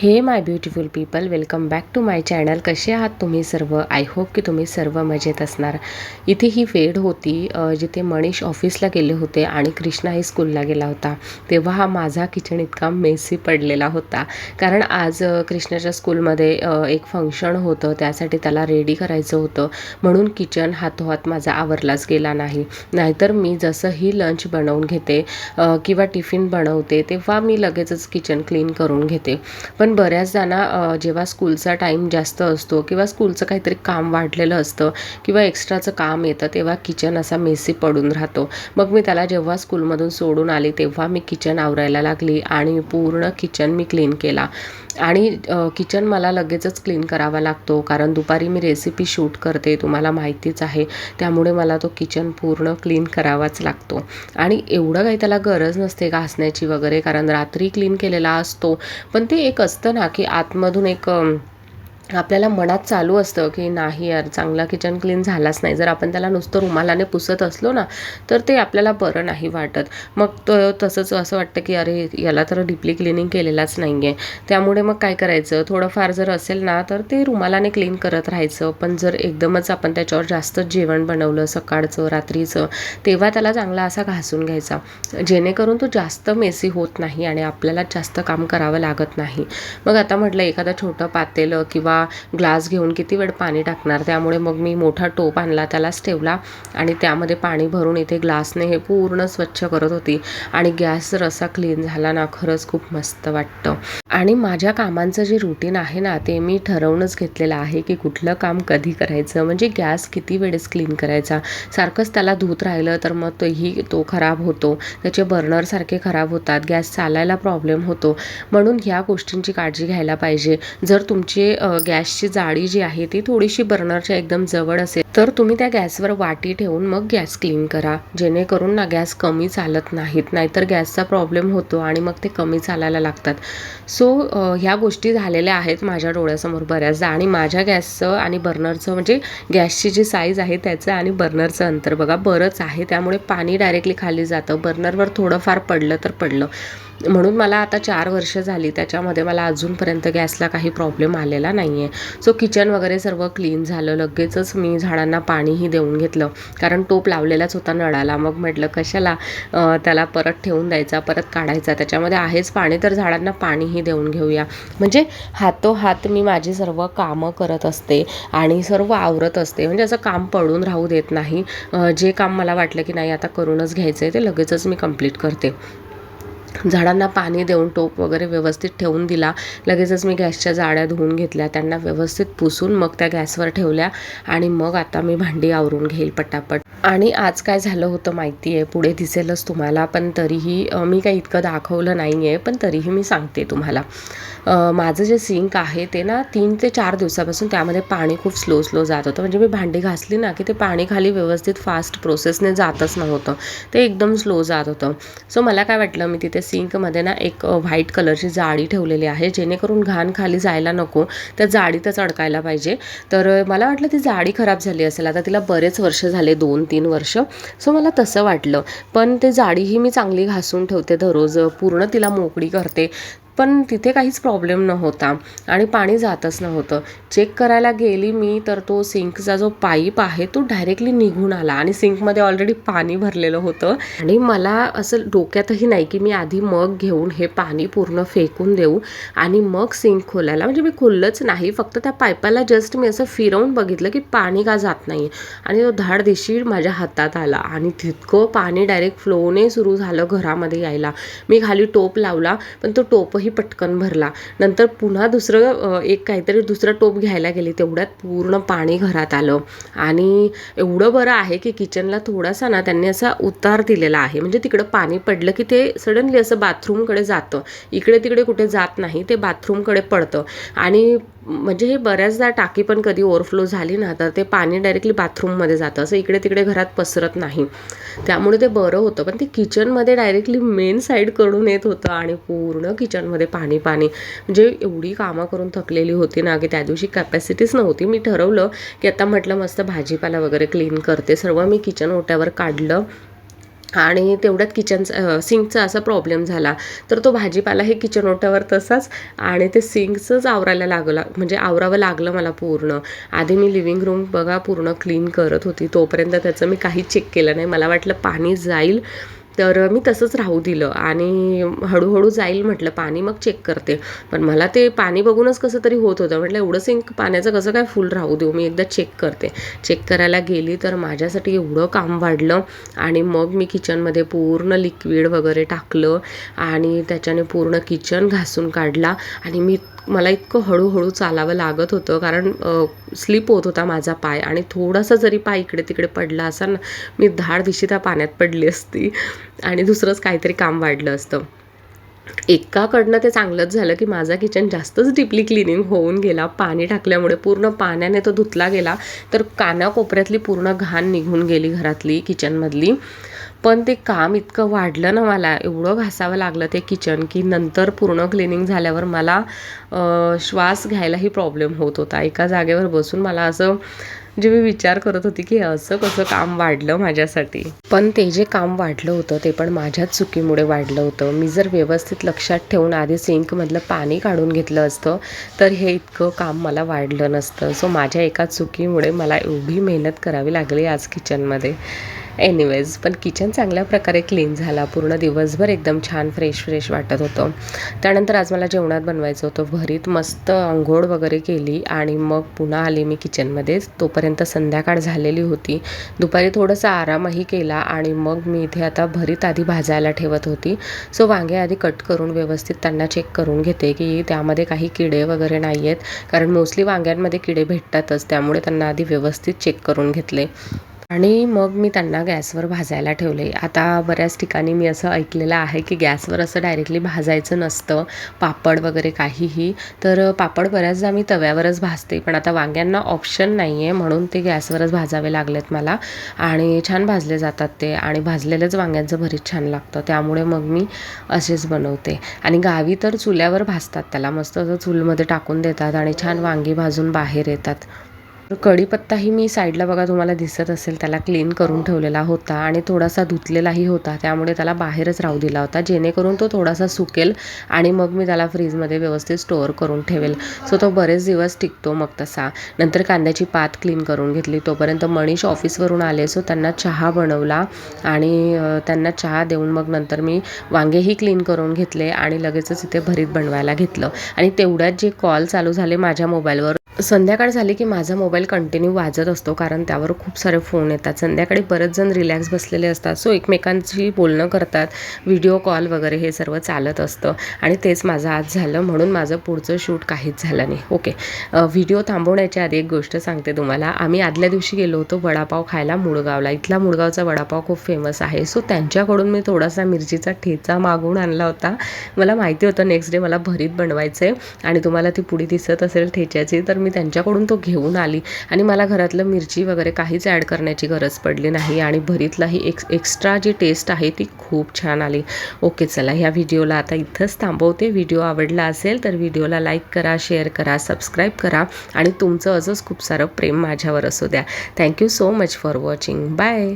Hey my beautiful people welcome back to my channel कसे आहात तुम्ही सर्व? आय होप की तुम्ही सर्व मजेत असणार. इथे ही वेळ होती जिथे मनीष ऑफिसला गेले होते आणि कृष्णाही स्कूलला गेला होता. तेव्हा हा माझा किचन इतका मेसी पडलेला होता. कारण आज कृष्णाच्या स्कूलमध्ये एक फंक्शन होतं. त्यासाठी त्याला रेडी करायचं होतं. म्हणून किचन हातोहात माझा आवरलाच गेला नाही. नाहीतर मी जसंही लंच बनवून घेते किंवा टिफिन बनवते तेव्हा मी लगेचच किचन क्लीन करून घेते. पण बऱ्याचदा ना जेव्हा स्कूलचा टाईम जास्त असतो किंवा स्कूलचं काहीतरी काम वाढलेलं असतं किंवा एक्स्ट्राचं काम येतं तेव्हा किचन असा मेसी पडून राहतो. मग मी त्याला जेव्हा स्कूलमधून सोडून आली तेव्हा मी किचन आवरायला लागली आणि पूर्ण किचन मी क्लीन केला. आणि किचन मला लगेचच क्लीन करावा लागतो कारण दुपारी मी रेसिपी शूट करते तुम्हाला माहितीच आहे. त्यामुळे मला तो किचन पूर्ण क्लीन करावाच लागतो. आणि एवढं काही त्याला गरज नसते घासण्याची वगैरे कारण रात्री क्लीन केलेला असतो. पण ते एक असतं असतं ना की आतमधून एक आपल्याला मनात चालू असतं की नाही यार चांगला किचन क्लीन झालाच नाही. जर आपण त्याला नुसतं रुमालाने पुसत असलो ना तर ते आपल्याला बरं नाही वाटत. मग तो तसंच असं वाटतं की अरे याला तर डीपली क्लिनिंग केलेलाच नाही आहे त्यामुळे मग काय करायचं? थोडंफार जर असेल ना तर ते रुमालाने क्लीन करत राहायचं. पण जर एकदमच आपण त्याच्यावर जास्त जेवण बनवलं सकाळचं रात्रीचं तेव्हा त्याला चांगला असा घासून घ्यायचा. जेणेकरून तो जास्त मेसी होत नाही आणि आपल्याला जास्त काम करावं लागत नाही. मग आता म्हटलं एखादं छोटं पातेलं किंवा ग्लास घेऊन किती वेळ पाणी टाकणार? त्यामुळे मग मी मोठा टोप आणला त्यालाच ठेवला आणि त्यामध्ये पाणी भरून इथे ग्लासने हे पूर्ण स्वच्छ करत होती. आणि गॅस जर असा क्लीन झाला ना खरंच खूप मस्त वाटतं. आणि माझ्या कामांचं जे रुटीन आहे ना ते मी ठरवूनच घेतलेलं आहे की कुठलं काम कधी करायचं. म्हणजे गॅस किती वेळेस क्लीन करायचा? सारखंच त्याला धूत राहिलं तर मग तोही तो खराब होतो. त्याचे बर्नर सारखे खराब होतात. गॅस चालायला प्रॉब्लेम होतो. म्हणून ह्या गोष्टींची काळजी घ्यायला पाहिजे. जर तुमचे गॅसची जाळी जी आहे ती थोडीशी बर्नरच्या एकदम जवळ असेल तर तुम्ही त्या गॅसवर वाटी ठेवून मग गॅस क्लीन करा. जेणेकरून ना गॅस कमी चालत नाहीत नाहीतर गॅसचा प्रॉब्लेम होतो आणि मग ते कमी चालायला लागतात. सो ह्या गोष्टी झालेल्या आहेत माझ्या डोळ्यासमोर बऱ्याचदा आणि माझ्या गॅसचं आणि बर्नरचं म्हणजे गॅसची जी साईज आहे त्याचं आणि बर्नरचं अंतर. बघा बरंच आहे त्यामुळे पाणी डायरेक्टली खाली जातं बर्नरवर थोडंफार पडलं तर पडलं. म्हणून मला आता चार वर्ष झाली त्याच्यामध्ये मला अजूनपर्यंत गॅसला काही प्रॉब्लेम आलेला नाही आहे सो किचन वगैरे सर्व क्लीन झालं. लगेचच मी झाडांना पाणीही देऊन घेतलं. कारण टोप लावलेलाच होता नळाला. मग म्हटलं कशाला? त्याला परत ठेवून द्यायचा परत काढायचा. त्याच्यामध्ये आहेच पाणी तर झाडांना पाणीही देऊन घेऊया. म्हणजे हातोहात मी माझी सर्व कामं करत असते आणि सर्व आवरत असते. म्हणजे असं काम पडून राहू देत नाही. जे काम मला वाटलं की नाही आता करूनच घ्यायचं आहे ते लगेचच मी कंप्लीट करते. झाडांना पाणी देऊन टोप वगैरे व्यवस्थित ठेवून दिला. लगेचच मी गॅसच्या जाळ्या धुवून घेतल्या. त्यांना व्यवस्थित पुसून मग त्या गॅसवर ठेवल्या आणि मग आता मी भांडी आवरून घेईल पटापट. आणि आज काय झालं होतं माहिती आहे पुढे दिसेलच तुम्हाला पण तरीही मी काही इतकं दाखवलं नाही आहे पण तरीही मी सांगते तुम्हाला. माझं जे सिंक आहे ते ना तीन ते चार दिवसापासून त्यामध्ये पाणी खूप स्लो स्लो जात होतं. म्हणजे मी भांडी घासली ना की ते पाणी खाली व्यवस्थित फास्ट प्रोसेसने जातच नव्हतं. ते एकदम स्लो जात होतं. सो मला काय वाटलं मी तिथे सिंकमध्ये ना एक व्हाईट कलरची जाळी ठेवलेली आहे. जेणेकरून घाण खाली जायला नको त्या जाळीतच अडकायला पाहिजे. तर मला वाटलं ती जाळी खराब झाली असेल. आता तिला बरेच वर्ष झाले दोन तीन वर्ष. सो मला तसं वाटलं. पण ते जाळीही मी चांगली घासून ठेवते दररोज. पूर्ण तिला मोकळी करते. पण तिथे काहीच प्रॉब्लेम नव्हता. आणि पाणी जातच नव्हतं. चेक करायला गेली मी तर तो सिंकचा जो पाईप आहे तो डायरेक्टली निघून आला. आणि सिंकमध्ये ऑलरेडी पाणी भरलेलं होतं. आणि मला असं डोक्यातही नाही की मी आधी मग घेऊन हे पाणी पूर्ण फेकून देऊ. आणि मग सिंक खोलायला. म्हणजे मी खोललंच नाही. फक्त त्या पाईपाला जस्ट मी असं फिरवून बघितलं की पाणी का जात नाही आणि तो धाड दिशी माझ्या हातात आला. आणि तितकं पाणी डायरेक्ट फ्लोने सुरू झालं घरामध्ये यायला. मी खाली टोप लावला. पण तो टोपही पटकन भरला. नंतर पुन्हा दुसरं एक काहीतरी दुसरं टोप घ्यायला गेली. तेवढ्यात पूर्ण पाणी घरात आलं. आणि एवढं बरं आहे की किचनला थोडासा ना त्यांनी असा उतार दिलेला आहे. म्हणजे तिकडं पाणी पडलं की ते सडनली असं बाथरूमकडे जातं. इकडे तिकडे कुठे जात नाही ते बाथरूमकडे पडतं. आणि म्हणजे हे बऱ्याचदा टाकी पण कधी ओव्हरफ्लो झाली ना तर ते पाणी डायरेक्टली बाथरूममध्ये जातं. असं इकडे तिकडे घरात पसरत नाही. त्यामुळे ते बरं होतं. पण ते किचनमध्ये डायरेक्टली मेन साईडकडून येत होतं आणि पूर्ण किचनमध्ये पाणी पाणी. म्हणजे एवढी कामं करून थकलेली होती ना की त्या दिवशी कॅपॅसिटीच नव्हती. मी ठरवलं की आता म्हटलं मस्त भाजीपाला वगैरे क्लीन करते. सर्व मी किचन ओट्यावर काढलं. आणि तेवढ्यात किचनचा सिंकचा असा प्रॉब्लेम झाला. तर तो भाजीपाला हे किचन ओट्यावर तसाच आणि ते सिंकचंच आवरायला लागला म्हणजे आवरावं लागलं मला पूर्ण. आधी मी लिव्हिंग रूम बघा पूर्ण क्लीन करत होती. तोपर्यंत त्याचं मी काहीच चेक केलं नाही. मला वाटलं पाणी जाईल. तर मी तसंच राहू दिलं आणि हळूहळू जाईल म्हटलं पाणी मग चेक करते. पण मला ते पाणी बघूनच कसं तरी होत होतं. म्हटलं एवढं सिंक पाण्याचं कसं काय फुल राहू देऊ? मी एकदा चेक करते. चेक करायला गेली तर माझ्यासाठी एवढं काम वाढलं आणि मग मी किचनमध्ये पूर्ण लिक्विड वगैरे टाकलं आणि त्याच्याने पूर्ण किचन घासून काढला आणि मी मला इतकं हळूहळू चालावं लागत होतं कारण स्लिप होत होता माझा पाय आणि थोडासा जरी पाय इकडे तिकडे पडला असा ना मी धाड दिशी त्या पाण्यात पडली असती आणि दुसरंच काहीतरी काम वाढलं असतं. एकाकडनं ते चांगलंच झालं की माझा किचन जास्तच डीपली क्लिनिंग होऊन गेला. पाणी टाकल्यामुळे पूर्ण पाण्याने तो धुतला गेला तर कानाकोपऱ्यातली पूर्ण घाण निघून गेली घरातली किचनमधली. पण ते काम इतकं वाढलं ना मला एवढं घासावं लागलं ते किचन की नंतर पूर्ण क्लिनिंग झाल्यावर मला श्वास घ्यायलाही प्रॉब्लेम होत होता. एका जागेवर बसून मला असं जे मी विचार करत होती की असं कसं काम वाढलं माझ्यासाठी. पण ते जे काम वाढलं होतं ते पण माझ्याच चुकीमुळे वाढलं होतं. मी जर व्यवस्थित लक्षात ठेवून आधी सिंकमधलं पाणी काढून घेतलं असतं तर हे इतकं काम मला वाढलं नसतं. सो माझ्या एका चुकीमुळे मला एवढी मेहनत करावी लागली आज किचनमध्ये एनिवेज पण किचन चांगल्या प्रकारे क्लीन झाला. पूर्ण दिवसभर एकदम छान फ्रेश फ्रेश वाटत होतं. त्यानंतर आज मला जेवणात बनवायचं होतं. भरीत मस्त आंघोळ वगैरे केली आणि मग पुन्हा आले मी किचनमध्ये तोपर्यंत संध्याकाळ झालेली होती. दुपारी थोडंसं आरामही केला आणि मग मी इथे आता भरीत आधी भाजायला ठेवत होती. सो वांगे आधी कट करून व्यवस्थित त्यांना चेक करून घेते की त्यामध्ये काही किडे वगैरे नाही आहेत कारण मोस्टली वांग्यांमध्ये किडे भेटतातच. त्यामुळे त्यांना आधी व्यवस्थित चेक करून घेतले. आणि मग मी त्यांना गॅसवर भाजायला ठेवले. आता बऱ्याच ठिकाणी मी असं ऐकलेलं आहे की गॅसवर असं डायरेक्टली भाजायचं नसतं पापड वगैरे काहीही. तर पापड बऱ्याचदा मी तव्यावरच भाजते पण आता वांग्यांना ऑप्शन नाही आहे म्हणून ते गॅसवरच भाजावे लागलेत मला. आणि छान भाजले जातात ते आणि भाजलेलंच वांग्यांचं भरीत छान लागतं. त्यामुळे मग मी असेच बनवते. आणि गावी तर चुल्यावर भाजतात त्याला. मस्त असं चूलमध्ये टाकून देतात आणि छान वांगी भाजून बाहेर येतात. कढीपत्ताही मी साईडला बघा तुम्हाला दिसत असेल त्याला क्लीन करून ठेवलेला होता आणि थोडासा धुतलेलाही होता त्यामुळे त्याला बाहेरच राहू दिला होता जेणेकरून तो थोडासा सुकेल आणि मग मी त्याला फ्रीजमध्ये व्यवस्थित स्टोअर करून ठेवेल. सो तो बरेच दिवस टिकतो मग तसा. नंतर कांद्याची पात क्लीन करून घेतली. तोपर्यंत मनीष ऑफिसवरून आले सो त्यांना चहा बनवला आणि त्यांना चहा देऊन मग नंतर मी वांगेही क्लीन करून घेतले आणि लगेचच इथे भरीत बनवायला घेतलं. आणि तेवढ्यात जे कॉल चालू झाले माझ्या मोबाईलवर संध्याकाळ झाली की माझा मोबाईल कंटिन्यू वाजत असतो कारण त्यावर खूप सारे फोन येतात. संध्याकाळी बरेच जण रिलॅक्स बसलेले असतात सो एकमेकांशी बोलणं करतात व्हिडिओ कॉल वगैरे हे सर्व चालत असतं. आणि तेच माझं आज झालं म्हणून माझं पुढचं शूट काहीच झालं नाही. ओके. व्हिडिओ थांबवण्याच्या आधी एक गोष्ट सांगते तुम्हाला. आम्ही आदल्या दिवशी गेलो होतो वडापाव खायला मुळगावला. इथला मुळगावचा वडापाव खूप फेमस आहे. सो त्यांच्याकडून मी थोडासा मिरचीचा ठेचा मागवून आणला होता. मला माहिती होतं नेक्स्ट डे मला भरीत बनवायचं आहे आणि तुम्हाला ती पुढी दिसत असेल ठेच्याची तर मी त्यांच्याकडून तो घेऊन आली. आणि मला घरातलं मिरची वगैरे काहीच ॲड करण्याची गरज पडली नाही. आणि भरीतलाही एक एक्स्ट्रा जी टेस्ट आहे ती खूप छान आली. ओके चला ह्या व्हिडिओला आता इथंच थांबवते. व्हिडिओ आवडला असेल तर व्हिडिओला लाईक करा शेअर करा सबस्क्राईब करा. आणि तुमचं असंच खूप सारं प्रेम माझ्यावर असू द्या. Thank you so much for watching bye